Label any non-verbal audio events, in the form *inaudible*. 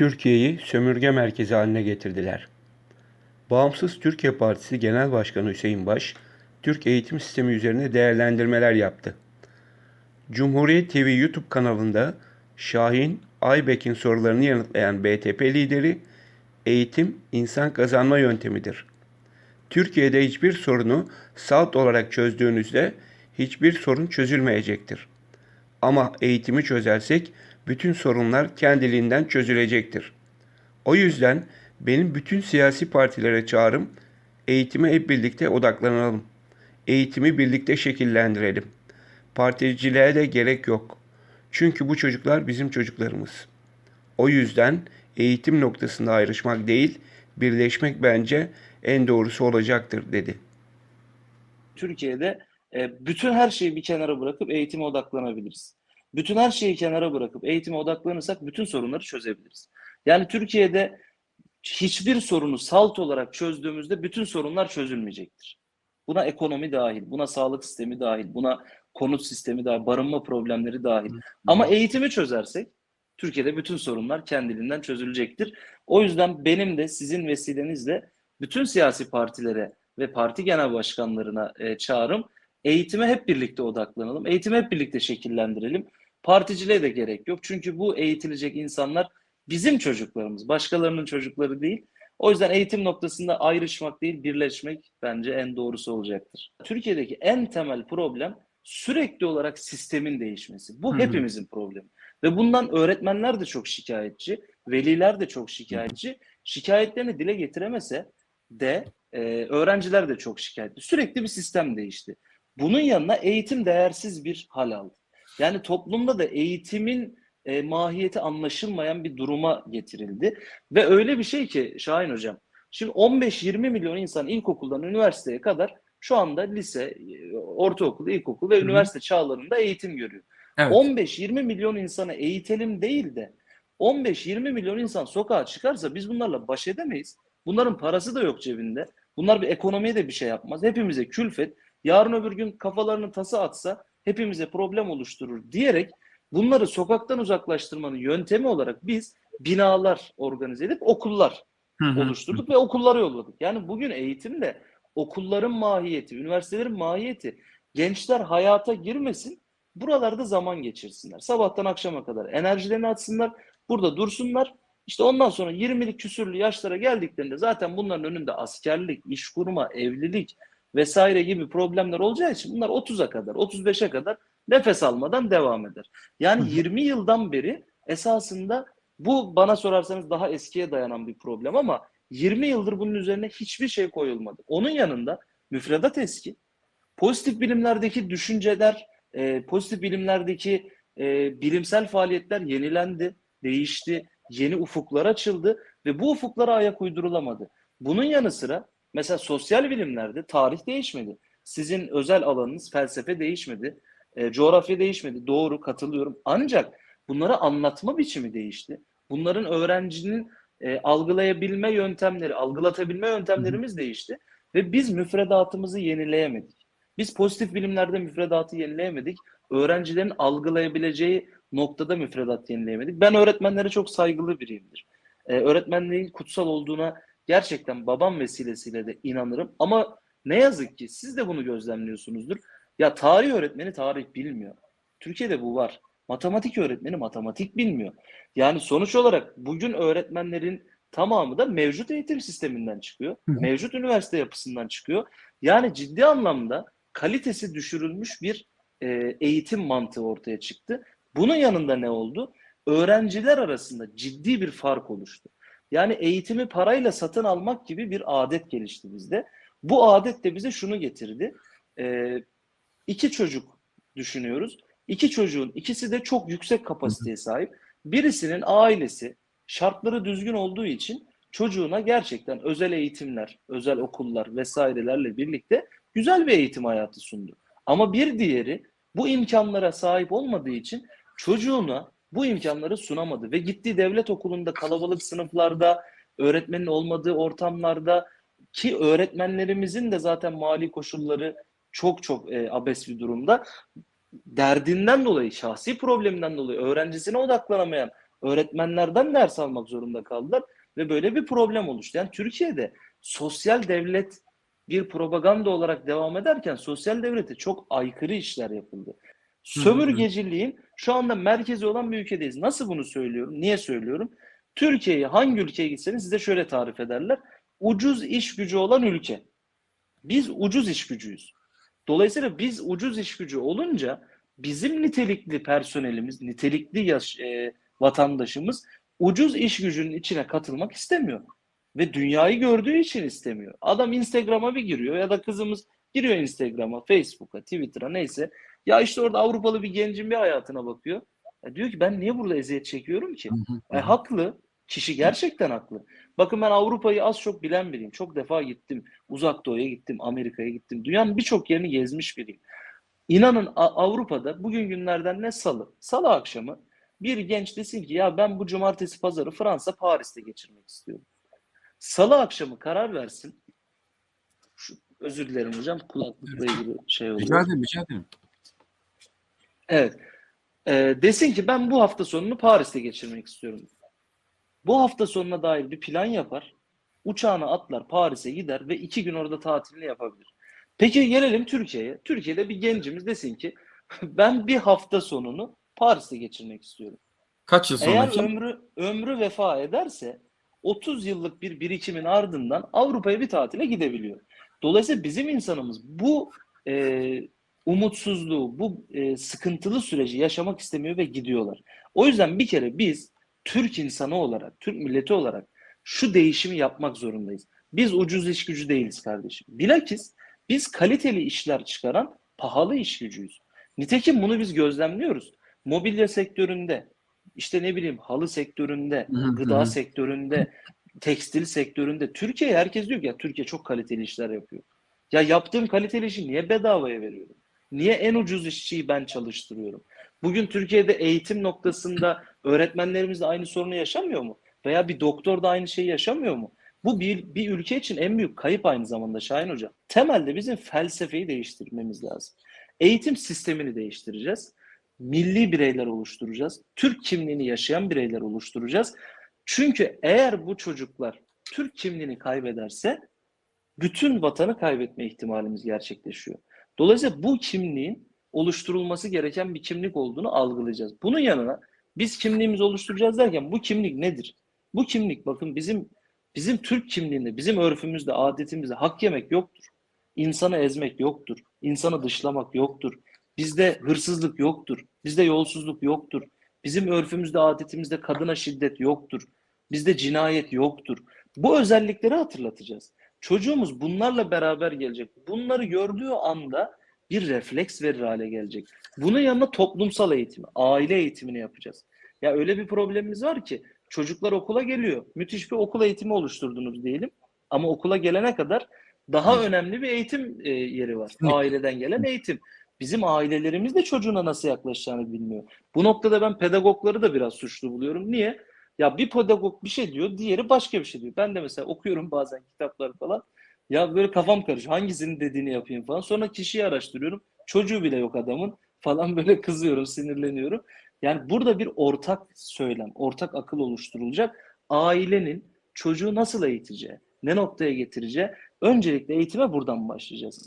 Türkiye'yi sömürge merkezi haline getirdiler. Bağımsız Türkiye Partisi Genel Başkanı Hüseyin Baş, Türk eğitim sistemi üzerine değerlendirmeler yaptı. Cumhuriyet TV YouTube kanalında Şahin Aybek'in sorularını yanıtlayan BTP lideri, eğitim insan kazanma yöntemidir. Türkiye'de hiçbir sorunu salt olarak çözdüğünüzde hiçbir sorun çözülmeyecektir. Ama eğitimi çözersek bütün sorunlar kendiliğinden çözülecektir. O yüzden benim bütün siyasi partilere çağrım eğitime hep birlikte odaklanalım. Eğitimi birlikte şekillendirelim. Particiliğe de gerek yok. Çünkü bu çocuklar bizim çocuklarımız. O yüzden eğitim noktasında ayrışmak değil, birleşmek bence en doğrusu olacaktır dedi. Türkiye'de e, bütün her şeyi bir kenara bırakıp eğitime odaklanabiliriz. Bütün her şeyi kenara bırakıp eğitime odaklanırsak bütün sorunları çözebiliriz. Yani Türkiye'de hiçbir sorunu salt olarak çözdüğümüzde bütün sorunlar çözülmeyecektir. Buna ekonomi dahil, buna sağlık sistemi dahil, buna konut sistemi dahil, barınma problemleri dahil. Ama eğitimi çözersek Türkiye'de bütün sorunlar kendiliğinden çözülecektir. O yüzden benim de sizin vesilenizle bütün siyasi partilere ve parti genel başkanlarına e, çağrım eğitime hep birlikte odaklanalım. Eğitimi hep birlikte şekillendirelim. Particiliğe de gerek yok. Çünkü bu eğitilecek insanlar bizim çocuklarımız, başkalarının çocukları değil. O yüzden eğitim noktasında ayrışmak değil, birleşmek bence en doğrusu olacaktır. Türkiye'deki en temel problem sürekli olarak sistemin değişmesi. Bu hepimizin problemi. Ve bundan öğretmenler de çok şikayetçi, veliler de çok şikayetçi. Şikayetlerini dile getiremese de e, öğrenciler de çok şikayetli. Sürekli bir sistem değişti. Bunun yanına eğitim değersiz bir hal aldı. Yani toplumda da eğitimin e, mahiyeti anlaşılmayan bir duruma getirildi. Ve öyle bir şey ki Şahin Hocam, şimdi 15-20 milyon insan ilkokuldan üniversiteye kadar şu anda lise, e, ortaokul, ilkokul ve Hı hı. üniversite çağlarında eğitim görüyor. Evet. 15-20 milyon insana eğitelim değil de 15-20 milyon insan sokağa çıkarsa biz bunlarla baş edemeyiz. Bunların parası da yok cebinde. Bunlar bir ekonomiye de bir şey yapmaz. Hepimize külfet. Yarın öbür gün kafalarını tası atsa hepimize problem oluşturur diyerek bunları sokaktan uzaklaştırmanın yöntemi olarak biz binalar organize edip okullar oluşturduk ve okullara yolladık. Yani bugün eğitimde okulların mahiyeti, üniversitelerin mahiyeti gençler hayata girmesin, buralarda zaman geçirsinler. Sabahtan akşama kadar enerjilerini atsınlar, burada dursunlar. İşte ondan sonra 20'lik küsürlü yaşlara geldiklerinde zaten bunların önünde askerlik, iş kurma, evlilik vesaire gibi problemler olacağı için bunlar 30'a kadar, 35'e kadar nefes almadan devam eder. Yani Hı hı. 20 yıldan beri esasında bu bana sorarsanız daha eskiye dayanan bir problem ama 20 yıldır bunun üzerine hiçbir şey koyulmadı. Onun yanında müfredat eski. Pozitif bilimlerdeki düşünceler, e, pozitif bilimlerdeki e, bilimsel faaliyetler yenilendi, değişti, yeni ufuklar açıldı ve bu ufuklara ayak uydurulamadı. Bunun yanı sıra mesela sosyal bilimlerde tarih değişmedi. Sizin özel alanınız felsefe değişmedi, e, coğrafya değişmedi. Doğru, katılıyorum. Ancak bunları anlatma biçimi değişti. Bunların öğrencinin e, algılayabilme yöntemleri, algılatabilme yöntemlerimiz değişti ve biz müfredatımızı yenileyemedik. Biz pozitif bilimlerde müfredatı yenileyemedik. Öğrencilerin algılayabileceği noktada müfredat yenileyemedik. Ben öğretmenlere çok saygılı biriyimdir. Ee, öğretmenliğin kutsal olduğuna gerçekten babam vesilesiyle de inanırım. Ama ne yazık ki siz de bunu gözlemliyorsunuzdur. Ya tarih öğretmeni tarih bilmiyor. Türkiye'de bu var. Matematik öğretmeni matematik bilmiyor. Yani sonuç olarak bugün öğretmenlerin tamamı da mevcut eğitim sisteminden çıkıyor. Hı. Mevcut üniversite yapısından çıkıyor. Yani ciddi anlamda kalitesi düşürülmüş bir e, eğitim mantığı ortaya çıktı. Bunun yanında ne oldu? Öğrenciler arasında ciddi bir fark oluştu. Yani eğitimi parayla satın almak gibi bir adet gelişti bizde. Bu adet de bize şunu getirdi. E, iki çocuk düşünüyoruz. İki çocuğun ikisi de çok yüksek kapasiteye sahip. Birisinin ailesi şartları düzgün olduğu için çocuğuna gerçekten özel eğitimler, özel okullar vesairelerle birlikte güzel bir eğitim hayatı sundu. Ama bir diğeri bu imkanlara sahip olmadığı için çocuğuna bu imkanları sunamadı ve gittiği devlet okulunda kalabalık sınıflarda, öğretmenin olmadığı ortamlarda ki öğretmenlerimizin de zaten mali koşulları çok çok e, abes bir durumda. Derdinden dolayı, şahsi probleminden dolayı öğrencisine odaklanamayan Öğretmenlerden ders almak zorunda kaldılar ve böyle bir problem oluştu. Yani Türkiye'de sosyal devlet bir propaganda olarak devam ederken sosyal devlete çok aykırı işler yapıldı. Sömürgeciliğin şu anda merkezi olan bir ülkedeyiz. Nasıl bunu söylüyorum? Niye söylüyorum? Türkiye'yi hangi ülkeye gitseniz size şöyle tarif ederler. Ucuz iş gücü olan ülke. Biz ucuz iş gücüyüz. Dolayısıyla biz ucuz iş gücü olunca bizim nitelikli personelimiz, nitelikli yaş, e, vatandaşımız ucuz iş gücünün içine katılmak istemiyor. Ve dünyayı gördüğü için istemiyor. Adam Instagram'a bir giriyor ya da kızımız giriyor Instagram'a, Facebook'a, Twitter'a neyse. Ya işte orada Avrupalı bir gencin bir hayatına bakıyor. Ya diyor ki ben niye burada eziyet çekiyorum ki? E, haklı. Kişi gerçekten haklı. Bakın ben Avrupa'yı az çok bilen biriyim. Çok defa gittim. Uzak Doğu'ya gittim. Amerika'ya gittim. Dünyanın birçok yerini gezmiş biriyim. İnanın Avrupa'da bugün günlerden ne salı? Salı akşamı bir genç desin ki ya ben bu cumartesi pazarı Fransa Paris'te geçirmek istiyorum. Salı akşamı karar versin. Şu, özür dilerim hocam kulaklıkla ilgili şey oluyor. Rica ederim, rica ederim. Evet. Ee, desin ki ben bu hafta sonunu Paris'te geçirmek istiyorum. Bu hafta sonuna dair bir plan yapar. Uçağına atlar Paris'e gider ve iki gün orada tatilini yapabilir. Peki gelelim Türkiye'ye. Türkiye'de bir gencimiz desin ki *laughs* ben bir hafta sonunu Paris'te geçirmek istiyorum. Kaç yıl Eğer sonraki? ömrü ömrü vefa ederse 30 yıllık bir birikimin ardından Avrupa'ya bir tatile gidebiliyor. Dolayısıyla bizim insanımız bu e, umutsuzluğu, bu e, sıkıntılı süreci yaşamak istemiyor ve gidiyorlar. O yüzden bir kere biz Türk insanı olarak, Türk milleti olarak şu değişimi yapmak zorundayız. Biz ucuz iş gücü değiliz kardeşim. Bilakis biz kaliteli işler çıkaran pahalı iş gücüyüz. Nitekim bunu biz gözlemliyoruz. Mobilya sektöründe, işte ne bileyim halı sektöründe, gıda sektöründe, tekstil sektöründe. Türkiye herkes diyor ki ya Türkiye çok kaliteli işler yapıyor. Ya yaptığım kaliteli işi niye bedavaya veriyorum? Niye en ucuz işçiyi ben çalıştırıyorum? Bugün Türkiye'de eğitim noktasında öğretmenlerimiz de aynı sorunu yaşamıyor mu? Veya bir doktor da aynı şeyi yaşamıyor mu? Bu bir, bir ülke için en büyük kayıp aynı zamanda Şahin Hocam. Temelde bizim felsefeyi değiştirmemiz lazım. Eğitim sistemini değiştireceğiz. Milli bireyler oluşturacağız. Türk kimliğini yaşayan bireyler oluşturacağız. Çünkü eğer bu çocuklar Türk kimliğini kaybederse bütün vatanı kaybetme ihtimalimiz gerçekleşiyor. Dolayısıyla bu kimliğin oluşturulması gereken bir kimlik olduğunu algılayacağız. Bunun yanına biz kimliğimizi oluşturacağız derken bu kimlik nedir? Bu kimlik bakın bizim bizim Türk kimliğinde, bizim örfümüzde, adetimizde hak yemek yoktur. İnsanı ezmek yoktur. İnsanı dışlamak yoktur. Bizde hırsızlık yoktur. Bizde yolsuzluk yoktur. Bizim örfümüzde, adetimizde kadına şiddet yoktur. Bizde cinayet yoktur. Bu özellikleri hatırlatacağız. Çocuğumuz bunlarla beraber gelecek. Bunları gördüğü anda bir refleks verir hale gelecek. Bunun yanına toplumsal eğitimi, aile eğitimini yapacağız. Ya öyle bir problemimiz var ki çocuklar okula geliyor. Müthiş bir okul eğitimi oluşturdunuz diyelim. Ama okula gelene kadar daha önemli bir eğitim e, yeri var. Aileden gelen eğitim. Bizim ailelerimiz de çocuğuna nasıl yaklaşacağını bilmiyor. Bu noktada ben pedagogları da biraz suçlu buluyorum. Niye? Ya bir pedagog bir şey diyor, diğeri başka bir şey diyor. Ben de mesela okuyorum bazen kitapları falan. Ya böyle kafam karışıyor. Hangisinin dediğini yapayım falan. Sonra kişiyi araştırıyorum. Çocuğu bile yok adamın *laughs* falan böyle kızıyorum, sinirleniyorum. Yani burada bir ortak söylem, ortak akıl oluşturulacak. Ailenin çocuğu nasıl eğiteceği, ne noktaya getireceği. Öncelikle eğitime buradan başlayacağız.